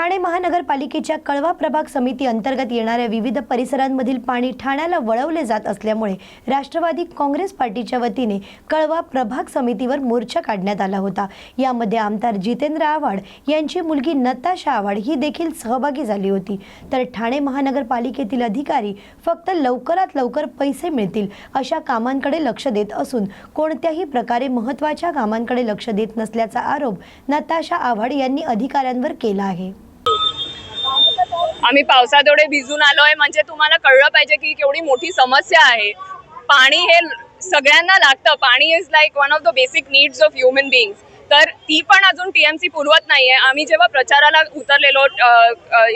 ठाणे महानगरपालिकेच्या कळवा प्रभाग समिती अंतर्गत येणाऱ्या विविध परिसरांमधील पाणी ठाण्याला वळवले जात असल्यामुळे राष्ट्रवादी काँग्रेस पार्टीच्या वतीने कळवा प्रभाग समितीवर मोर्चा काढण्यात आला होता. यामध्ये आमदार जितेंद्र आव्हाड यांची मुलगी नताशा आव्हाड ही देखील सहभागी झाली होती. तर ठाणे महानगरपालिकेतील अधिकारी फक्त लवकरात लवकर पैसे मिळतील अशा कामांकडे लक्ष देत असून कोणत्याही प्रकारे महत्त्वाच्या कामांकडे लक्ष देत नसल्याचा आरोप नताशा आव्हाड यांनी अधिकाऱ्यांवर केला आहे. आम्ही पावसात एवढे भिजून आलोय. म्हणजे तुम्हाला कळलं पाहिजे की केवढी मोठी समस्या आहे. पाणी हे सगळ्यांना लागतं. पाणी is like one of the basic needs of human beings तर ती पण अजून टीएमसी पुरवत नाही आहे आम्ही जेव्हा प्रचाराला उतरलेलो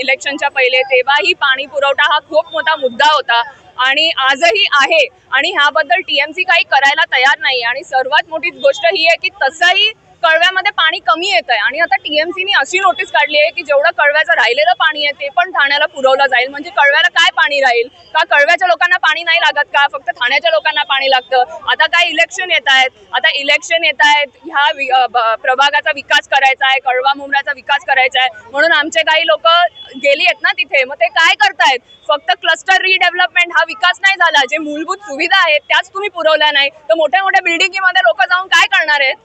इलेक्शनच्या पहिले तेव्हाही पाणी पुरवठा हा खूप मोठा मुद्दा होता. आणि आजही आहे. आणि ह्याबद्दल टीएमसी काही करायला तयार नाही आणि सर्वात मोठी गोष्ट ही आहे की तसंही कळव्यामध्ये पाणी कमी येत आहे आणि आता टीएमसीने अशी नोटीस काढली आहे की जेवढं कळव्याचं राहिलेलं पाणी आहे ते पण ठाण्याला पुरवलं जाईल. म्हणजे कळव्याला काय पाणी राहील? का कळव्याच्या लोकांना पाणी नाही लागत का? फक्त ठाण्याच्या लोकांना पाणी लागतं? आता काय इलेक्शन येत आहेत? आता इलेक्शन येत आहेत ह्या प्रभागाचा विकास करायचा आहे कळवा मुंबऱ्याचा विकास करायचा आहे. म्हणून आमचे काही लोक गेली आहेत ना तिथे. मग ते काय करतायत? फक्त क्लस्टर रिडेव्हलपमेंट हा विकास नाही झाला. जे मूलभूत सुविधा आहेत त्याच तुम्ही पुरवल्या नाही. तर मोठ्या मोठ्या बिल्डिंगीमध्ये लोक जाऊन काय करणार आहेत?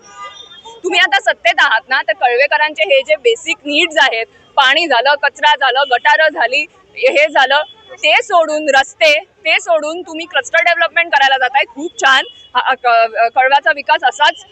तुम्ही आता सत्तेत आहात ना तर कळवेकरांचे हे जे बेसिक नीड्स आहेत पाणी झालं कचरा झालं गटारं झाली हे झालं ते सोडून रस्ते ते सोडून तुम्ही क्लस्टर डेव्हलपमेंट करायला जाताय. खूप छान. क- कळव्याचा विकास असाच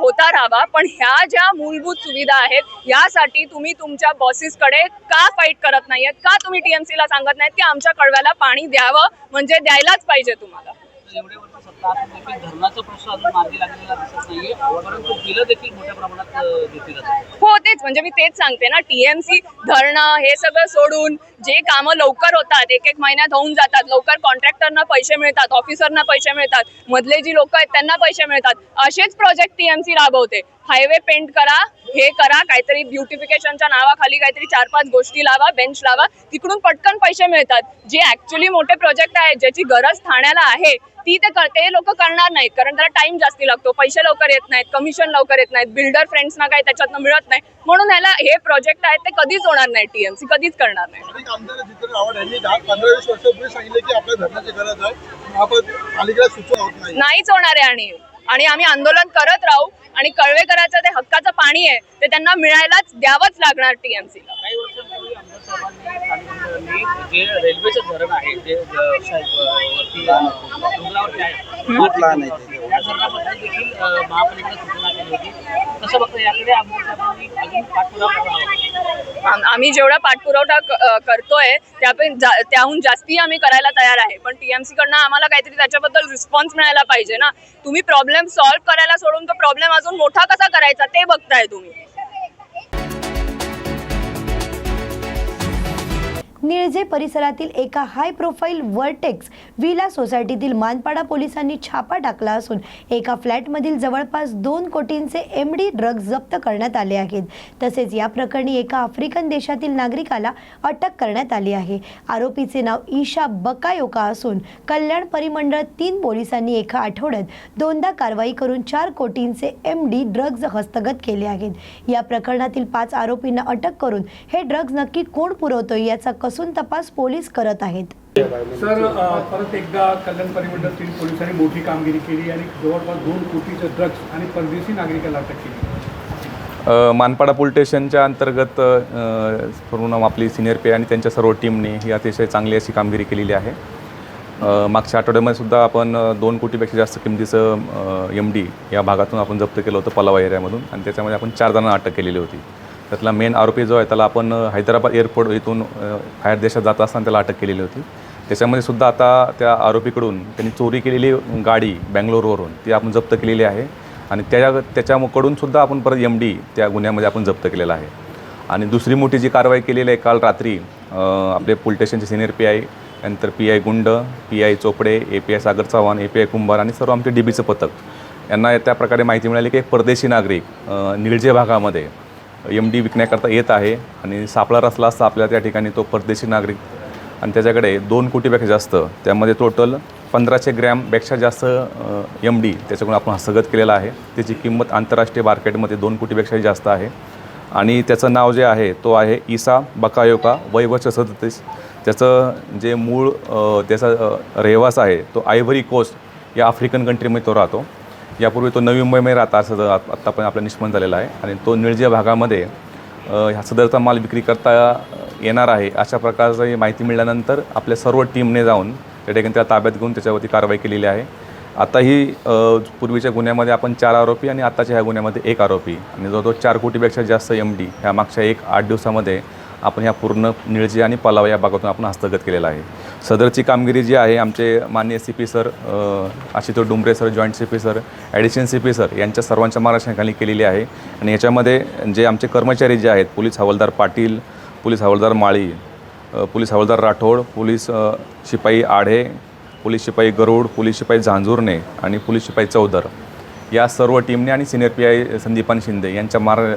होता राहावा पण ह्या ज्या मूलभूत सुविधा आहेत यासाठी तुम्ही तुमच्या बॉसेसकडे का फाईट करत नाहीयेत? का तुम्ही टीएमसीला सांगत नाहीत की आमच्या कळव्याला पाणी द्यावं? म्हणजे द्यायलाच पाहिजे तुम्हाला. एवढे वर्ष सत्ता असून देखील धरणाचा प्रश्न अजून मार्गी लागलेला दिसत नाहीये. परंतु बिलं देखील मोठ्या प्रमाणात अ, घेतली जातात हो तेच म्हणजे मी तेच सांगते ना टीएमसी धरणं हे सगळं सोडून जे कामं लवकर होतात एक एक महिन्यात होऊन जातात. लवकर कॉन्ट्रॅक्टरना पैसे मिळतात ऑफिसरना पैसे मिळतात. मधले जी लोक आहेत त्यांना पैसे मिळतात. असेच प्रोजेक्ट टीएमसी राबवते. हायवे पेंट करा हे करा काहीतरी ब्युटिफिकेशनच्या नावाखाली काहीतरी चार पाच गोष्टी लावा बेंच लावा तिकडून पटकन पैसे मिळतात. जे ऍक्च्युली मोठे प्रोजेक्ट आहेत ज्याची गरज ठाण्याला आहे ती ते ते लोक करणार नाहीत कारण त्याला टाइम जास्ती लागतो पैसे लवकर येत नाहीत कमिशन लवकर येत नाहीत बिल्डर फ्रेंड्सना काही त्याच्यातनं मिळत नाही. म्हणून ह्याला हे प्रोजेक्ट आहेत ते कधीच होणार नाही टीएमसी कधीच करणार नाही. नाहीच होणार आहे आणि आणि आम्ही आंदोलन करत राहू आणि कळवेकराचं ते हक्काचं पाणी आहे ते त्यांना मिळायलाच द्यावंच लागणार टीएमसीला जे रेल्वेचं धरण आहे ते. आम्ही जेवढा पाठपुरवठा करतोय त्याहून जास्ती आम्ही करायला तयार आहे. पण टीएमसी कडनं आम्हाला काहीतरी त्याच्याबद्दल रिस्पॉन्स मिळायला पाहिजे ना. तुम्ही प्रॉब्लेम सॉल्व्ह करायला सोडून तो प्रॉब्लेम अजून मोठा कसा करायचा ते बघताय तुम्ही. निळजे परिसरातील एका हाय प्रोफाईल वर्टेक्स विला सोसायटीतील मानपाडा पोलिसांनी छापा टाकला असून एका फ्लॅटमधील जवळपास दोन कोटींचे एम डी ड्रग्ज जप्त करण्यात आले आहेत. तसेच या प्रकरणी एका आफ्रिकन देशातील नागरिकाला अटक करण्यात आली आहे. आरोपीचे नाव ईशा बकायोका असून कल्याण परिमंडळ तीन पोलिसांनी एका आठवड्यात दोनदा कारवाई करून चार कोटींचे एम डी ड्रग्ज हस्तगत केले आहेत. या प्रकरणातील पाच आरोपींना अटक करून हे ड्रग्ज नक्की कोण पुरवतोय याचा कस कसून तपास पोलीस करत आहेत. सर परत एकदा कल्याण परिमंडळ तीन पोलिसांनी मोठी कामगिरी केली आणि जवळपास दोन कोटीचे ड्रग्ज आणि परदेशी नागरिकाला अटक केली. मानपाडा पोलीस स्टेशनच्या अंतर्गत पूर्ण आपली सिनियर पे आणि त्यांच्या सर्व टीमने ही अतिशय चांगली अशी कामगिरी केलेली आहे. मागच्या आठवड्यामध्ये सुद्धा आपण दोन कोटीपेक्षा जास्त किमतीचं एम डी या भागातून आपण जप्त केलं होतं पलावा एरियामधून आणि त्याच्यामध्ये आपण चार जणांना अटक केलेली होती. त्यातला मेन आरोपी जो आहे त्याला आपण हैदराबाद एअरपोर्ट इथून बाहेर देशात जात असताना त्याला अटक केलेली होती. त्याच्यामध्ये सुद्धा आता त्या आरोपीकडून त्यांनी चोरी केलेली गाडी बँगलोरवरून ती आपण जप्त केलेली आहे. आणि त्या त्याच्याकडून सुद्धा आपण परत एम डी त्या गुन्ह्यामध्ये आपण जप्त केलेला आहे. आणि दुसरी मोठी जी कारवाई केलेली आहे काल रात्री आपले पोलीस स्टेशनचे सिनियर पी आय नंतर P I Gund P I Chopde A P I Sagar Chavan A P I Kumbhar आणि सर्व आमचे डी बीचं पथक. यांना त्या प्रकारे माहिती मिळाली की एक परदेशी नागरिक निळजे भागामध्ये एम डी विकण्याकरता येत आहे आणि सापळा रचला असता आपल्या त्या ठिकाणी तो परदेशी नागरिक. आणि त्याच्याकडे दोन कोटीपेक्षा जास्त त्यामध्ये टोटल पंधराशे ग्रॅमपेक्षा जास्त एम डी त्याच्याकडून आपण हस्तगत केलेला आहे. त्याची किंमत आंतरराष्ट्रीय मार्केटमध्ये दोन कोटीपेक्षाही जास्त आहे. आणि त्याचं नाव जे आहे तो आहे इसा बकायोका वय सदतीस. त्याचं जे मूळ त्याचा रहिवास आहे तो आयव्हरी कोस्ट या आफ्रिकन कंट्रीमध्ये तो राहतो. यापूर्वी तो नवी मुंबईमध्ये राहता असं आत्ता पण आपलं निष्पन्न झालेला आहे. आणि तो निळजिया भागामध्ये ह्या सदरचा माल विक्री करता येणार आहे अशा प्रकारची माहिती मिळाल्यानंतर आपल्या सर्व टीमने जाऊन त्या ठिकाणी त्याला ताब्यात घेऊन त्याच्यावरती कारवाई केलेली आहे. आता ही पूर्वीच्या गुन्ह्यामध्ये आपण चार आरोपी आणि आत्ताच्या ह्या गुन्ह्यामध्ये एक आरोपी. आणि जवळजवळ चार कोटीपेक्षा जास्त एम डी ह्या मागच्या एक आठ दिवसामध्ये आपण ह्या पूर्ण निळजी आणि पलाव या भागातून आपण हस्तगत केलेला आहे. सदरची कामगिरी जी आहे आमचे मान्य C P sir Ashutosh Dumbre sir joint C P sir addition C P sir यांच्या सर्वांच्या मार्गदर्शनाखाली केलेली आहे. आणि याच्यामध्ये जे आमचे कर्मचारी जे आहेत पोलीस हवालदार पाटील पोलीस हवालदार माळी पोलीस हवालदार राठोड पोलीस शिपाई आढे पोलीस शिपाई गरुड पोलीस शिपाई झांजुर्णे आणि पोलीस शिपाई चौदर या सर्व टीमने आणि senior P I Sandipan Shinde यांच्या मार्ग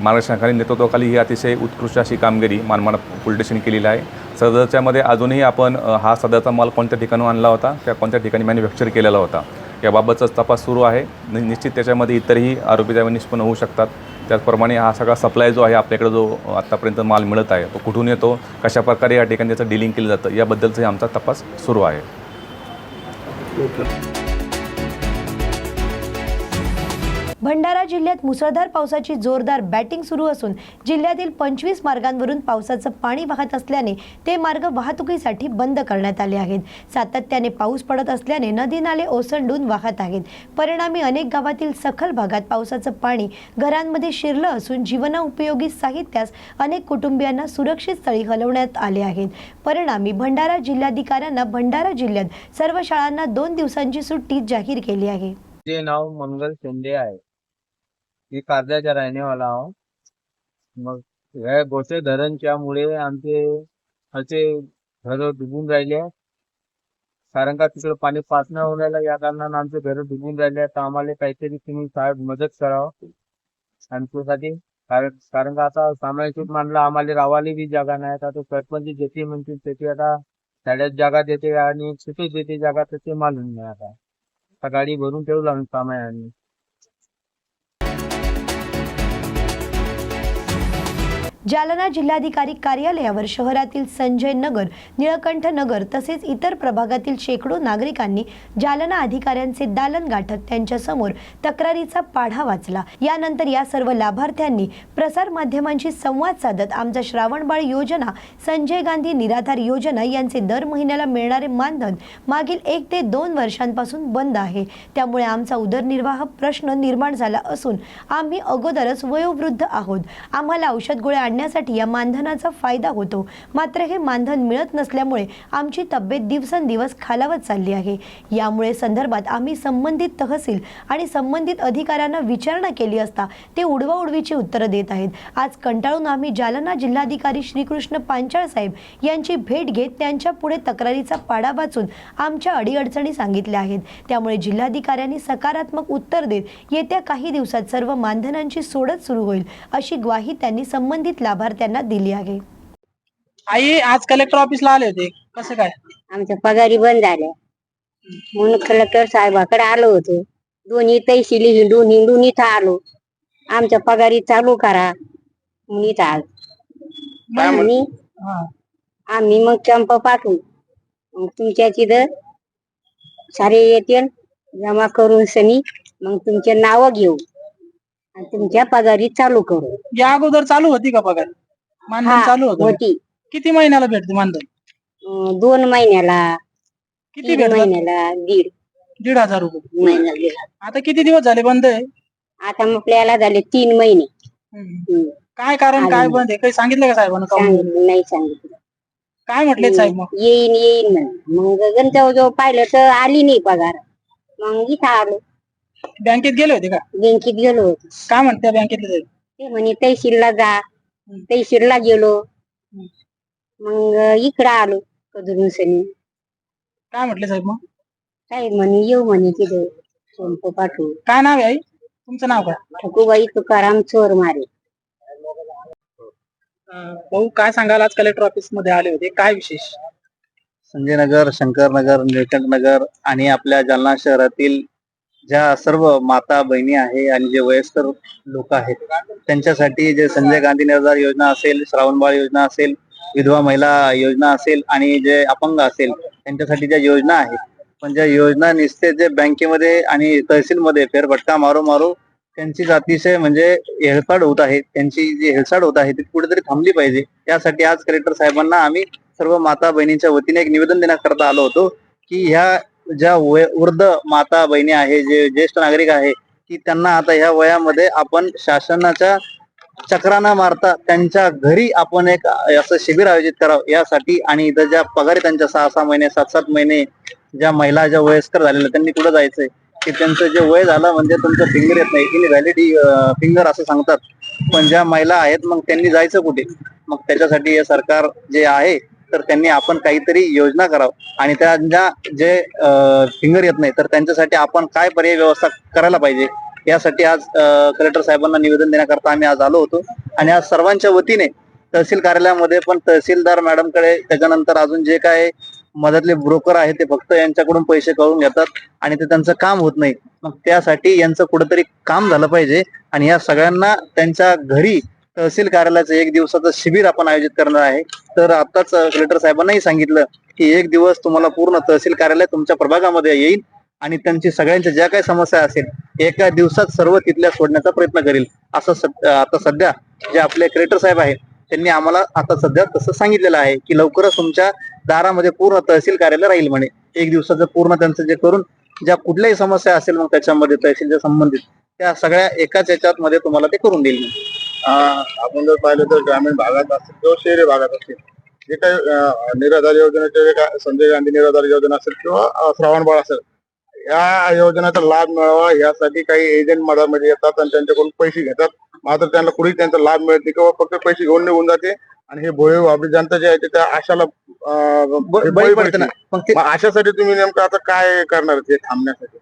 मार्गदर्शनाखाली नेतृत्वाखाली ही अतिशय उत्कृष्ट अशी कामगिरी मानमाड पोलीस स्टेशन केलेली आहे. सदरच्यामध्ये अजूनही आपण हा सदरचा माल कोणत्या ठिकाणून आणला होता त्या कोणत्या ठिकाणी मॅन्युफॅक्चर केलेला होता याबाबतचाच तपास सुरू आहे. नि निश्चित त्याच्यामध्ये इतरही आरोपी त्यावेळी निष्पन्न होऊ शकतात. त्याचप्रमाणे हा सगळा सप्लाय जो आहे आपल्याकडे जो आत्तापर्यंत माल मिळत आहे तो कुठून येतो कशाप्रकारे या ठिकाणी त्याचं डिलिंग केलं जातं याबद्दलचाही आमचा तपास सुरू आहे. भंडारा जिल्ह्यात मुसळधार पावसाची जोरदार बॅटिंग सुरू असून जिल्ह्यातील पंचवीस मार्गांवरून पावसाचं पाणी वाहत असल्याने ते मार्ग वाहतुकीसाठी बंद करण्यात आले आहेत. सातत्याने पाऊस पडत असल्याने नदी नाले ओसंडून वाहत आहेत. परिणामी अनेक गावातील सखल भागात पावसाचं पाणी घरांमध्ये शिरलं असून जीवनोपयोगी साहित्यास अनेक कुटुंबियांना सुरक्षित स्थळी हलवण्यात आले आहेत. परिणामी भंडारा जिल्हाधिकाऱ्यांना भंडारा जिल्ह्यात सर्व शाळांना दोन दिवसांची सुट्टी जाहीर केली आहे. माझे नाव मंगल शिंदे आहे मी कारल्याचा राहणेवाला आहो. मग ह्या गोसे धरणच्या मुळे आमचे असे घर डुबून राहिले. कारण का तिकडे पाणी पास न होण्याला या कारणानं आमचे घर डुबून राहिले. तर आम्हाला काहीतरी तुम्ही साहेब मदत करावं. आमच्यासाठी कारण कारण का आता सामाजिक मानला आम्हाला रावाली बी जागा नाही. आता सरपंच जेथे म्हणतील त्याची आता शाळेत जागा देते आणि कुठे देते जागा तर ते मालूम नाही आता. आता गाडी भरून ठेवला आम्ही सामायाने जालना जिल्हाधिकारी कार्यालयावर शहरातील संजय नगर निळकंठ नगर तसेच इतर प्रभागातील शेकडो नागरिकांनी जालना अधिकाऱ्यांचे दालन गाठत त्यांच्यासमोर तक्रारीचा पाढा वाचला. यानंतर या सर्व लाभार्थ्यांनी प्रसार माध्यमांशी संवाद साधत आमचा श्रावणबाळ योजना संजय गांधी निराधार योजना यांचे दर महिन्याला मिळणारे मानधन मागील एक ते दोन वर्षांपासून बंद आहे. त्यामुळे आमचा उदरनिर्वाह प्रश्न निर्माण झाला असून आम्ही अगोदरच वयोवृद्ध आहोत. आम्हाला औषध गोळ्या आणण्यासाठी या मानधनाचा फायदा होतो. मात्र हे मानधन मिळत नसल्यामुळे आमची तब्येत दिवसेंदिवस खालावत चालली आहे. यामुळे संदर्भात आम्ही संबंधित तहसील आणि संबंधित अधिकाऱ्यांना विचारणा केली असता ते उडवाउडवीची उत्तरं देत आहेत. आज कंटाळून आम्ही जालना जिल्हाधिकारी श्रीकृष्ण पांचाळ साहेब यांची भेट घेत त्यांच्या पुढे तक्रारीचा पाडा वाचून आमच्या अडीअडचणी सांगितल्या आहेत. त्यामुळे जिल्हाधिकाऱ्यांनी सकारात्मक उत्तर देत येत्या काही दिवसात सर्व मानधनांची सोडत सुरू होईल अशी ग्वाही त्यांनी संबंधित लाभार्थ्यांना दिली आहे. आई आज कलेक्टर ऑफिसला आले होते. कसं काय? आमच्या पगारी बंद झाल्या. म्हणून कलेक्टर साहेबाकडे आलो होतो. दोन्ही तहसील हिंडून हिंडून इथं आलो. आमच्या पगारी चालू करा. म्हणून इथं आलो. आणि हा. आम्ही मग कॅम्प पाठवू. मग तुमच्या तिथं सारे येतील. जमा करून सनी मग तुमचे नाव घेऊ. आणि तुमच्या पगारी चालू करू. या अगोदर चालू होती का पगार? मानधन हा चालू होतं होती. किती महिन्याला भेटते मानधन? अं, दोन महिन्याला. किती तीन भेटत महिन्याला दीड. दीड हजार रुपये. महिन्याला दीड आता किती दिवस झाले बंद आहे? आता मग आपल्याला झाले तीन महिने. हम्म. काय कारण काय बंद आहे? काही सांगितलं का साहेबांना? सांगितलं नाही सांगितलं. काय म्हटले साहेब मग? येईन येईन म्हणे मग गणजवळ पाहिलं तर आली नाही पगार. मग इथं आलो. बँकेत गेले होते का? बँकेत गेलो होतो. काय म्हणते बँकेतले? ते म्हणे तहसीलला जा. तहसीलला गेलो. मग इकडं आलो कधून सनी. काय म्हटले साहेब मग? काय म्हणे येऊ म्हणे तिथं संप पाठवू. काय नाव आहे आई? तुमचं नाव काय? ठकूबाई तुकाराम चोर मारे अं, भाऊ काय सांगाल? आज कलेक्टर ऑफिसमध्ये आले होते. काय विशेष? संजय नगर शंकर नगर निळकंठ नगर आणि आपल्या जालना शहरातील ज्या सर्व माता बहिणी आहे आणि जे वयस्कर लोक आहेत त्यांच्यासाठी जे संजय गांधी निर्धार योजना असेल श्रावणबाळ योजना असेल विधवा महिला योजना असेल आणि जे अपंग असेल त्यांच्यासाठी ज्या योजना आहेत पण ज्या योजना निसते जे बँकेमध्ये आणि तहसीलमध्ये फेरफटका मारू मारू त्यांची अतिशय म्हणजे हेळसाड होत आहे त्यांची जी हेळसाड होत आहे ती कुठेतरी थांबली पाहिजे. यासाठी आज कलेक्टर साहेबांना आम्ही सर्व माता बहिणींच्या वतीने एक निवेदन देण्याकरता आलो होतो की ह्या ज्या वय वृद्ध माता बहिणी आहे जे ज्येष्ठ नागरिक आहे की त्यांना आता ह्या वयामध्ये आपण शासनाच्या चक्रांना न मारता त्यांच्या घरी आपण एक असं शिबिर आयोजित करावं यासाठी आणि इथं ज्या पगारी त्यांच्या सहा सहा महिने सात सात महिने ज्या महिला ज्या वयस्कर झालेल्या त्यांनी कुठं जायचंय? की त्यांचं जे वय झालं म्हणजे तुमचं फिंगर येत नाही. इनव्हॅलिडी फिंगर असं सांगतात. पण ज्या महिला आहेत मग त्यांनी जायचं कुठे? मग त्याच्यासाठी हे सरकार जे आहे तर त्यांनी आपण काहीतरी योजना करावं. आणि त्यांना जे फिंगर येत नाही तर त्यांच्यासाठी आपण काय पर्याय व्यवस्था करायला पाहिजे? यासाठी आज कलेक्टर साहेबांना निवेदन देण्याकरता आम्ही आज आलो होतो. आणि आज सर्वांच्या वतीने तहसील कार्यालयामध्ये पण तहसीलदार मॅडमकडे त्याच्यानंतर अजून जे काय मधातले ब्रोकर आहेत ते फक्त यांच्याकडून पैसे कळून घेतात आणि ते त्यांचं काम होत नाही. मग त्यासाठी यांचं कुठंतरी काम झालं पाहिजे. आणि या सगळ्यांना त्यांच्या घरी तहसील कार्यालयाचं एक दिवसाचं शिबिर आपण आयोजित करणार आहे. तर आताच कलेक्टर साहेबांनाही सांगितलं की एक दिवस तुम्हाला पूर्ण तहसील कार्यालय तुमच्या प्रभागामध्ये येईल आणि त्यांची सगळ्यांच्या ज्या काही समस्या असेल एका दिवसात सर्व तिथल्या सोडण्याचा प्रयत्न करेल. असं आता सध्या जे आपले कलेक्टर साहेब आहेत त्यांनी आम्हाला आता सध्या तसं सांगितलेलं आहे की लवकरच तुमच्या दारामध्ये पूर्ण तहसील कार्यालय राहील म्हणे. एक दिवसाचं पूर्ण त्यांचं जे करून ज्या कुठल्याही समस्या असेल मग त्याच्यामध्ये तहसीलच्या संबंधित त्या सगळ्या एकाच याच्यात मध्ये तुम्हाला ते करून देईल आपण जर पाहिलं तर ग्रामीण भागात असेल किंवा शहरी भागात असेल जे काही निराधार योजनेचे जे काय संजय गांधी निराधार योजना असेल किंवा श्रावणबाळ असेल या योजनेचा लाभ मिळावा यासाठी काही एजंट मधामध्ये येतात आणि त्यांच्याकडून पैसे घेतात. मात्र त्यांना कुठेही त्यांचा लाभ मिळत नाही किंवा फक्त पैसे घेऊन निघून जाते आणि हे भोळे आपली जनता जे आहे ते त्या आशाला अशासाठी तुम्ही नेमकं आता काय करणार ते थांबण्यासाठी?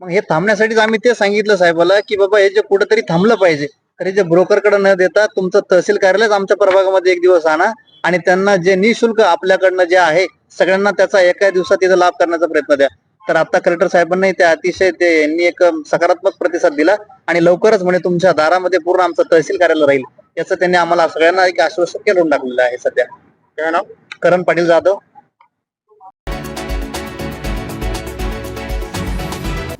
मग हे थांबण्यासाठीच आम्ही ते सांगितलं साहेबाला की बाबा हे जे कुठेतरी थांबलं पाहिजे. तरी जे ब्रोकरकडे न देता तुमचं तहसील कार्यालयच आमच्या प्रभागामध्ये एक दिवस आणा. आणि त्यांना जे निशुल्क आपल्याकडनं जे आहे सगळ्यांना त्याचा एका दिवसात तिथं लाभ करण्याचा प्रयत्न द्या. तर आता कलेक्टर साहेबांनी ते अतिशय ते यांनी एक सकारात्मक प्रतिसाद दिला आणि लवकरच म्हणे तुमच्या दारामध्ये पूर्ण आमचं तहसील कार्यालय राहील. याचं त्यांनी आम्हाला सगळ्यांना एक आश्वासन करून टाकलेलं आहे सध्या. काय नाव? करण पाटील जाधव.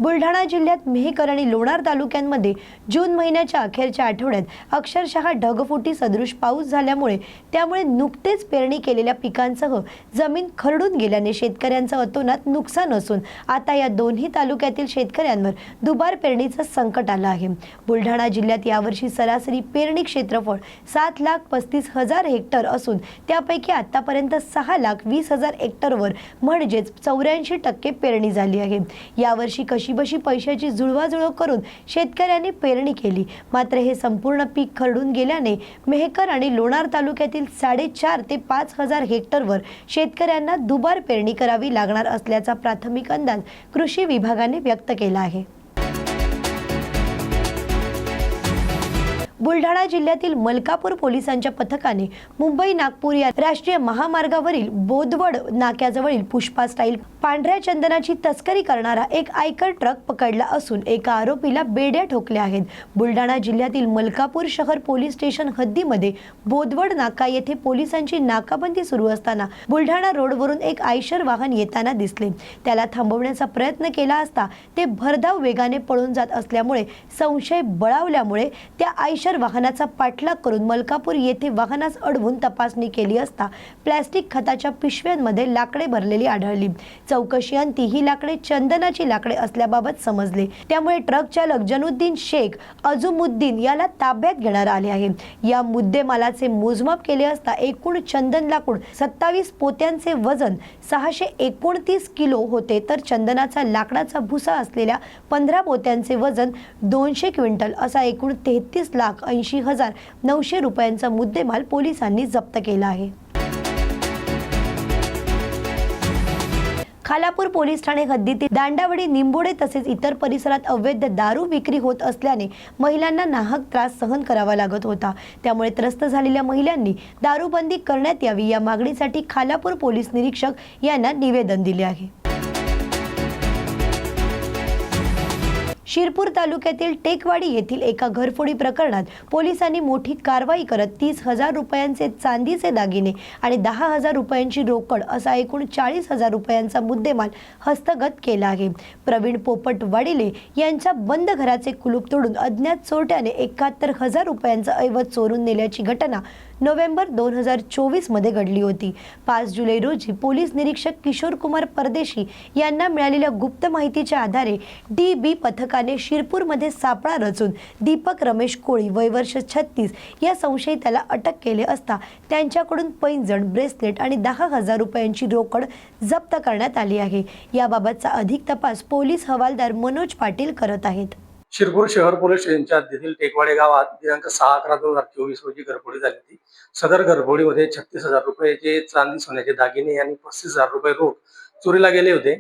बुलढाणा जिल्ह्यात मेहकर आणि लोणार तालुक्यांमध्ये जून महिन्याच्या अखेरच्या आठवड्यात अक्षरशः ढगफुटी सदृश पाऊस झाल्यामुळे त्यामुळे नुकतेच पेरणी केलेल्या पिकांसह जमीन खरडून गेल्याने शेतकऱ्यांचं अतोनात नुकसान असून आता या दोन्ही तालुक्यातील शेतकऱ्यांवर दुबार पेरणीचं संकट आलं आहे. बुलढाणा जिल्ह्यात यावर्षी सरासरी पेरणी क्षेत्रफळ सात लाख पस्तीस हजार हेक्टर असून त्यापैकी आतापर्यंत सहा लाख वीस हजार हेक्टरवर म्हणजेच चौऱ्याऐंशी टक्के पेरणी झाली आहे. यावर्षी कशी बशी पैशाची जुळवाजुळव करून शेतकऱ्यांनी पेरणी केली. मात्र हे संपूर्ण पीक खरडून गेल्याने मेहकर आणि लोणार तालुक्यातील साडेचार ते पाच हजार हेक्टरवर शेतकऱ्यांना दुबार पेरणी करावी लागणार असल्याचा प्राथमिक अंदाज कृषी विभागाने व्यक्त केला आहे. बुलढाणा जिल्ह्यातील मलकापूर पोलिसांच्या पथकाने मुंबई नागपूर या राष्ट्रीय महामार्गावरील बोदवड नाक्याजवळील पुष्पा स्टाईल पांढऱ्या चंदनाची तस्करी करणारा एक आयकर ट्रक पकडला असून एका आरोपीला बेड्या ठोकल्या आहेत. बुलढाणा जिल्ह्यातील मलकापूर शहर पोलीस स्टेशन हद्दीमध्ये बोदवड नाका येथे पोलिसांची नाकाबंदी सुरू असताना बुलढाणा रोडवरून एक आयशर वाहन येताना दिसले. त्याला थांबवण्याचा प्रयत्न केला असता ते भरधाव वेगाने पळून जात असल्यामुळे संशय बळावल्यामुळे त्या आयशर वाहनाचा पाठलाग करून मलकापूर येथे वाहनास अडवून तपासणी केली असता प्लॅस्टिक खताच्या पिशव्यांमध्ये लाकडे भरलेली आढळली. चौकशी अंती ही लाकडे चंदनाची लाकडे असल्याबाबत समजले. त्यामुळे ट्रक चालक जनुद्दीन शेख अजुमुद्दीन याला ताब्यात घेण्यात आले आहे. या मुद्देमालाचे मोजमाप केले असता एकूण चंदन लाकूड सत्तावीस पोत्यांचे वजन सहाशे एकोणतीस किलो होते. तर चंदनाचा लाकडाचा भुसा असलेल्या पंधरा पोत्यांचे वजन दोनशे क्विंटल असा एकूण तेहतीस लाख ऐंशी हजार नऊशे रुपयांचा मुद्देमाल पोलिसांनी जप्त केला आहे. खालापूर पोलीस ठाणे हद्दीतील दांडावडी निंबोडे तसेच इतर परिसरात अवैध दारू विक्री होत असल्याने महिलांना नाहक त्रास सहन करावा लागत होता. त्यामुळे त्रस्त झालेल्या महिलांनी दारूबंदी करण्यात यावी या मागणीसाठी खालापूर पोलीस निरीक्षक यांना निवेदन दिले आहे. शिरपूर तालुक्यातील टेकवाडी येथील एका घरफोडी प्रकरणात पोलिसांनी मोठी कारवाई करत तीस हजार रुपयांचे चांदीचे दागिने आणि दहा हजार रुपयांची रोकड असा एकूण चाळीस हजार रुपयांचा मुद्देमाल हस्तगत केला आहे. प्रवीण पोपट वाडिले यांच्या बंद घराचे कुलूप तोडून अज्ञात चोरट्याने एकाहत्तर हजार रुपयांचा ऐवज चोरून नेल्याची घटना नोव्हेंबर दोन हजार चोवीसमध्ये घडली होती. पाच जुलै रोजी पोलीस निरीक्षक किशोर कुमार परदेशी यांना मिळालेल्या गुप्त माहितीच्या आधारे डी बी पथकाने शिरपूरमध्ये सापळा रचून दीपक रमेश कोळी वय वर्ष छत्तीस या संशयिताला अटक केले असता त्यांच्याकडून पैंजण ब्रेसलेट आणि दहा हजार रुपयांची रोकड जप्त करण्यात आली आहे. याबाबतचा अधिक तपास पोलीस हवालदार मनोज पाटील करत आहेत. शिरपूर शहर पोलीस स्टेशनच्या हद्दीतील टेकवाडे गावात दिनांक सहा अकरा दोन हजार चोवीस रोजी घरफोडी झाली होती. सदर घरफोडीमध्ये छत्तीस हजार रुपयाचे चांदी सोन्याचे दागिने आणि पस्तीस हजार रुपये रोख चोरीला गेले होते.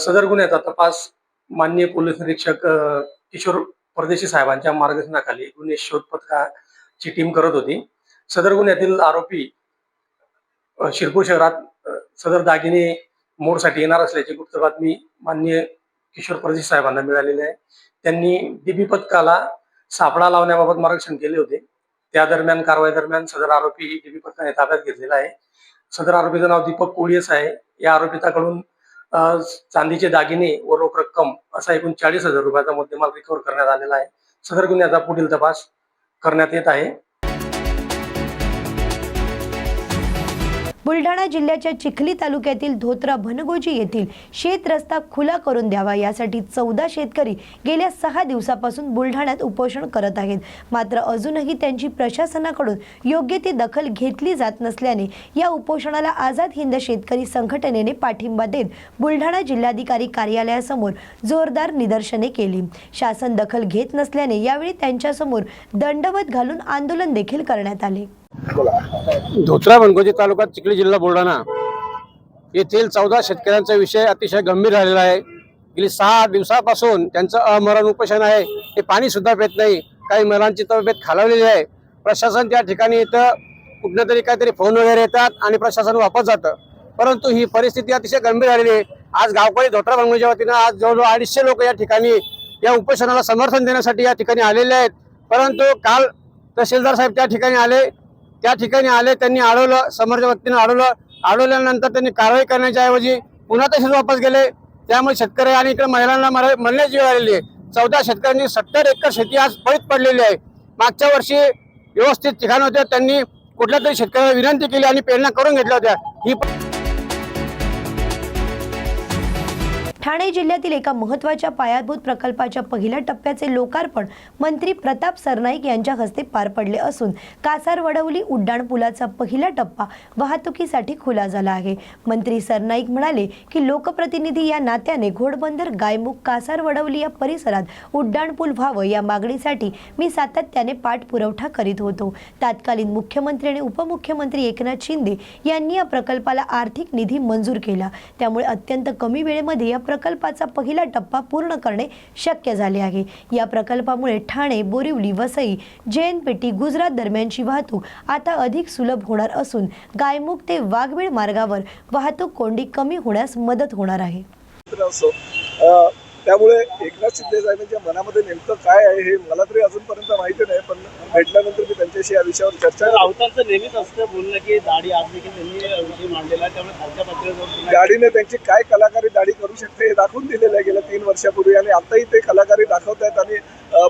सदर गुन्ह्याचा तपास माननीय पोलीस निरीक्षक किशोर परदेशी साहेबांच्या मार्गदर्शनाखाली गुन्हे शोध पथकाची टीम करत होती. सदर गुन्ह्यातील आरोपी शिरपूर शहरात सदर दागिने मोडसाठी येणार असल्याची गुप्त बातमी माननीय किशोर परदेशी साहेबांना मिळालेली आहे. त्यांनी डीबी पथकाला सापळा लावण्याबाबत मार्गदर्शन केले होते. त्या दरम्यान कारवाई दरम्यान सदर आरोपी डीबी पथकाने ताब्यात घेतलेला आहे. सदर आरोपीचं नाव दीपक कोळीस आहे. या आरोपिताकडून चांदीचे दागिने व रोख रक्कम असा एकूण चाळीस हजार रुपयाचा मुद्देमाल रिकव्हर करण्यात आलेला आहे. सदर गुन्ह्याचा पुढील तपास करण्यात येत आहे. बुलढाणा जिल्ह्याच्या चिखली तालुक्यातील धोत्रा भनगोजी येथील शेत रस्ता खुला करून द्यावा यासाठी चौदा शेतकरी गेल्या सहा दिवसापासून बुलढाण्यात उपोषण करत आहेत. मात्र अजूनही त्यांची प्रशासनाकडून योग्य ती दखल घेतली जात नसल्याने या उपोषणाला आझाद हिंद शेतकरी संघटनेने पाठिंबा देत बुलढाणा जिल्हाधिकारी कार्यालयासमोर जोरदार निदर्शने केली. शासन दखल घेत नसल्याने यावेळी त्यांच्यासमोर दंडवत घालून आंदोलन देखील करण्यात आले. धोत्रा बनगोजी तालुका चिखली जिल्हा बुलढाणा येथील चौदा शेतकऱ्यांचा विषय अतिशय गंभीर झालेला आहे. गेली सहा दिवसापासून त्यांचं अमरण उपोषण आहे. ते पाणी सुद्धा पेत नाही. काही मरांची तब्येत खालावलेली आहे. प्रशासन त्या ठिकाणी इथं कुठनं तरी काहीतरी फोन वगैरे येतात आणि प्रशासन वापस जातं. परंतु ही परिस्थिती अतिशय गंभीर झालेली आहे. आज गावकरी धोत्रा बनगोजीच्या वतीनं आज जवळजवळ अडीचशे लोक या ठिकाणी या उपोषणाला समर्थन देण्यासाठी या ठिकाणी आलेले आहेत. परंतु काल तहसीलदार साहेब त्या ठिकाणी आले. त्या ठिकाणी आले त्यांनी अडवलं समोरच्या व्यक्तीने अडवलं अडवल्यानंतर त्यांनी कारवाई करण्याच्या ऐवजी पुन्हा तसेच वापस गेले. त्यामुळे शेतकरी आणि इकडे महिलांना मरा- मरण्याची वेळ आलेली आहे. चौदा शेतकऱ्यांची सत्तर एकर शेती आज पळीत पडलेली आहे. मागच्या वर्षी व्यवस्थित ठिकाण होते त्यांनी कुठल्या तरी शेतकऱ्याला विनंती केली आणि पेरणा करून घेतल्या होत्या. ही ठाणे जिल्ह्यातील एका महत्त्वाच्या पायाभूत प्रकल्पाच्या पहिल्या टप्प्याचे लोकार्पण मंत्री प्रताप सरनाईक यांच्या हस्ते पार पडले असून कासार वडवली उड्डाण पुलाचा पहिला टप्पा वाहतुकीसाठी खुला झाला आहे. मंत्री सरनाईक म्हणाले की लोकप्रतिनिधी या नात्याने घोडबंदर गायमुख कासार वडवली या परिसरात उड्डाण पूल व्हावं या मागणीसाठी मी सातत्याने पाठपुरवठा करीत होतो. तत्कालीन मुख्यमंत्री आणि उपमुख्यमंत्री एकनाथ शिंदे यांनी या प्रकल्पाला आर्थिक निधी मंजूर केला. त्यामुळे अत्यंत कमी वेळेमध्ये या प्रकल्पाचा पहिला टप्पा पूर्ण करणे शक्य झाले आहे. या प्रकल्पामुळे ठाणे बोरिवली वसई जैनपेटी गुजरात दरम्यानची वाहतूक आता अधिक सुलभ होणार असून गायमुख ते वाघबीळ मार्गावर वाहतूक कोंडी कमी होण्यास मदत होणार आहे. त्यामुळे एकनाथ शिंदे साहेबांच्या मनामध्ये नेमकं काय आहे हे मला तरी अजूनपर्यंत माहिती नाही पण भेटल्यानंतर मी त्यांच्याशी या विषयावर चर्चा. राऊतांचं नेहमीच असतं बोलणं की दाढी आज देखील त्यांनी विषय मांडलेला आहे त्यामुळे खालच्या पातळीवर दाढीने त्यांची काय कलाकारी दाढी करू शकते हे दाखवून दिलेलं आहे गेल्या तीन वर्षापूर्वी आणि आताही ते कलाकारी दाखवत आहेत आणि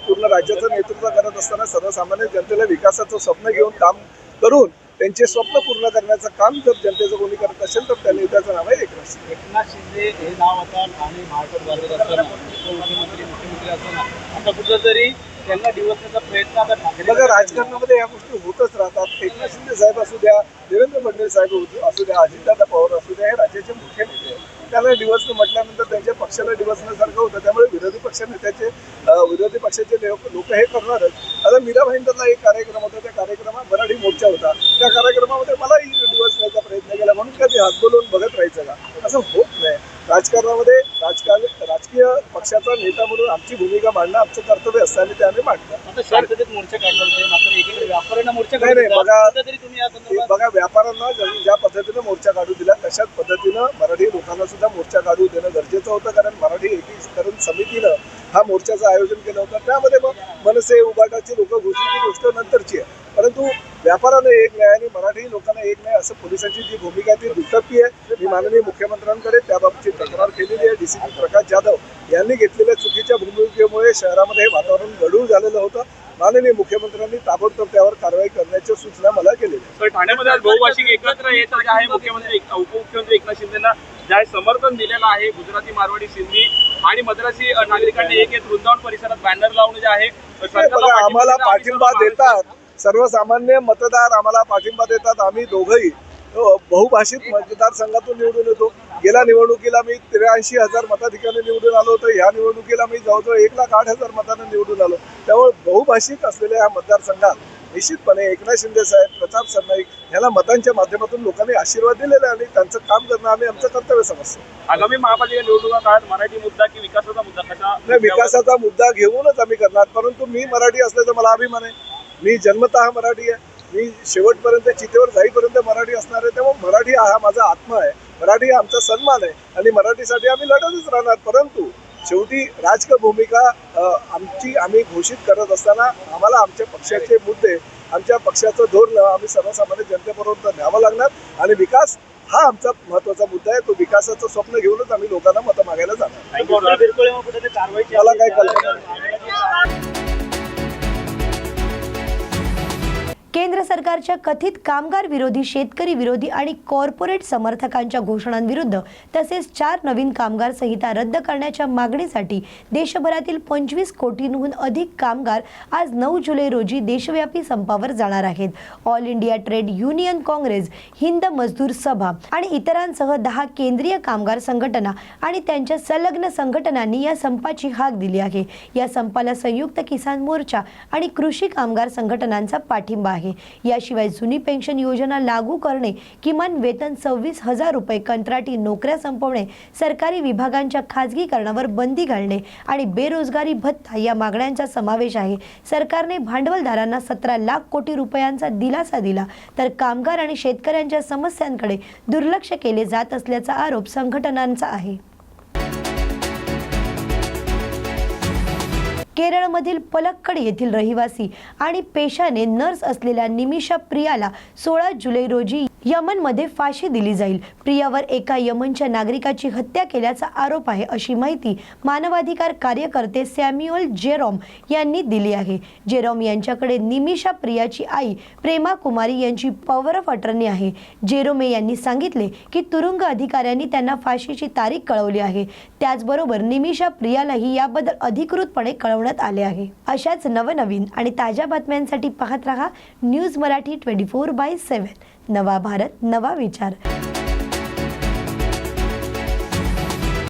पूर्ण राज्याचं नेतृत्व करत असताना सर्वसामान्य जनतेला विकासाचं स्वप्न घेऊन काम करून त्यांचे स्वप्न पूर्ण करण्याचं काम जर जनतेचं कोणी करत असेल तर त्या नेत्याचं नाव आहे एकनाथ शिंदे. एकनाथ शिंदे हे नाव आता ठाणे महाराष्ट्रात गाजत असताना उपमुख्यमंत्री मुख्यमंत्री असताना. आता कुठंतरी त्यांना डिवसण्याचा प्रयत्न आता ठाकरे बघा राजकारणामध्ये या गोष्टी होतच राहतात. एकनाथ शिंदे साहेब असू द्या देवेंद्र फडणवीस साहेब असू द्या अजितदादा पवार असू द्या हे राज्याचे मुख्य नेते आहेत. त्याला डिवसणं म्हटल्यानंतर त्यांच्या पक्षाला डिवसण्यासारखं होतं. त्यामुळे विरोधी पक्ष नेत्याचे विरोधी पक्षाचे लोक लोक हे करणारच. आता मीरा भाईंदरला एक कार्यक्रम होता. त्या कार्यक्रमात मराठी मोर्चा होता. त्या कार्यक्रमामध्ये मलाही डिवसण्याचा प्रयत्न केला. म्हणून कधी हात बोलवून बघत राहायचं का? असं होत नाही. राजकारणामध्ये राजकारण राजकीय पक्षाचा नेता म्हणून आमची भूमिका मांडणं आमचं कर्तव्य असतं आणि ते आम्ही मांडतो. बघा- व्यापाऱ्यांना ज्या- पद्धतीनं मोर्चा काढू दिला तशाच पद्धतीनं मराठी लोकांना सुद्धा मोर्चा काढू देणं गरजेचं होतं. कारण मराठी एकीकरण समितीनं हा मोर्चाचं आयोजन केलं होतं. त्यामध्ये मग मनसे उबाटाची लोक घुसली ती गोष्ट नंतरची व्यापाराने एक नाही आणि मराठी लोकांना एक नाही असं पोलिसांची जी भूमिका ती दुटप्पी आहे. मी माननीय मुख्यमंत्र्यांकडे त्याबाबतची तक्रार केलेली आहे. डीसीपी प्रकाश जाधव यांनी घेतलेल्या चुकीच्या भूमिकेमुळे शहरामध्ये हे वातावरण गढूळ झालेलं होतं. माननीय मुख्यमंत्र्यांनी ताबडतोब त्यावर कारवाई करण्याच्या सूचना मला केलेल्या ठाण्यामध्ये आज बहुभाषिक एकत्र येत आहे. मुख्यमंत्री उपमुख्यमंत्री एकनाथ शिंदेना जे आहे समर्थन दिलेलं आहे गुजराती मारवाडी सिंधी आणि मद्रासी नागरिकांनी एक एक वृंदावन परिसरात बॅनर लावून जे आहे आम्हाला पाठिंबा देतात. सर्वसामान्य मतदार आम्हाला पाठिंबा देतात. आम्ही दोघंही अ, बहुभाषिक मतदारसंघातून निवडून येतो. गेल्या निवडणुकीला मी त्र्याऐंशी हजार मताधिकाने निवडून आलो होतो. ह्या निवडणुकीला मी जवळजवळ एक लाख आठ हजार मतांना निवडून आलो. त्यामुळे बहुभाषिक असलेल्या या मतदारसंघात निश्चितपणे एकनाथ शिंदे साहेब प्रताप सरनाईक ह्याला मतांच्या माध्यमातून लोकांनी आशीर्वाद दिलेला आहे आणि त्यांचं काम करणं आम्ही आमचं कर्तव्य समजतो. आगामी महापालिका निवडणुका काळात मराठी मुद्दा की विकासाचा मुद्दा कसा? नाही विकासाचा मुद्दा घेऊनच आम्ही करणार परंतु मी मराठी असल्याचं मला अभिमान आहे. मी जन्मतः मराठी आहे. मी शेवटपर्यंत चितेवर जाईपर्यंत मराठी असणार आहे त्यामुळे मराठी हा माझा आत्मा आहे. मराठी हा आमचा सन्मान आहे. आणि मराठीसाठी आम्ही लढतच राहणार. परंतु शेवटी राजकीय भूमिका आमची आम्ही घोषित करत असताना आम्हाला आमच्या पक्षाचे मुद्दे आमच्या पक्षाचं धोरण आम्ही सर्वसामान्य जनतेपर्यंत न्यावं लागणार. आणि विकास हा आमचा महत्त्वाचा मुद्दा आहे. तो विकासाचं स्वप्न घेऊनच आम्ही लोकांना मतं मागायला जाणार. मला काय कल्पना केंद्र सरकारच्या कथित कामगार विरोधी शेतकरी विरोधी आणि कॉर्पोरेट समर्थकांच्या घोषणांविरुद्ध तसेच चार नवीन कामगार संहिता रद्द करण्याच्या मागणीसाठी देशभरातील पंचवीस कोटींहून अधिक कामगार आज नऊ जुलै रोजी देशव्यापी संपावर जाणार आहेत. All India trade union Congress Hind Mazdoor Sabha आणि इतरांसह दहा केंद्रीय कामगार संघटना आणि त्यांच्या संलग्न संघटनांनी या संपाची हाक दिली आहे. या संपाला संयुक्त किसान मोर्चा आणि कृषी कामगार संघटनांचा पाठिंबा आहे. याशिवाय जुनी पेन्शन योजना लागू करणे किमान वेतन सव्वीस हजार रुपये कंत्राटी नोकऱ्या संपवणे सरकारी विभागांच्या खाजगीकरणावर बंदी घालणे आणि बेरोजगारी भत्ता या मागण्यांचा समावेश आहे. सरकारने भांडवलदारांना सतरा लाख कोटी रुपयांचा दिलासा दिला तर कामगार आणि शेतकऱ्यांच्या समस्यांकडे दुर्लक्ष केले जात असल्याचा आरोप संघटनांचा आहे. केरळमधील पलक्कड येथील रहिवासी आणि पेशाने नर्स असलेल्या निमिषा प्रियाला सोळा जुलै रोजी यमनमध्ये फाशी दिली जाईल. प्रियावर एका यमनच्या नागरिकाची हत्या केल्याचा आरोप आहे अशी माहिती मानवाधिकार कार्यकर्ते सॅम्युअल जेरॉम यांनी दिली आहे. जेरॉम यांच्याकडे निमिषा प्रियाची आई प्रेमा कुमारी यांची पॉवर ऑफ अटर्नी आहे. जेरोमे यांनी सांगितले की तुरुंग अधिकाऱ्यांनी त्यांना फाशीची तारीख कळवली आहे. त्याचबरोबर निमिषा प्रियालाही याबद्दल अधिकृतपणे कळवण्यात आले आहे. अशाच नवनवीन आणि ताज्या बातम्यांसाठी पाहत रहा news Marathi twenty four by seven नवा भारत नवा विचार.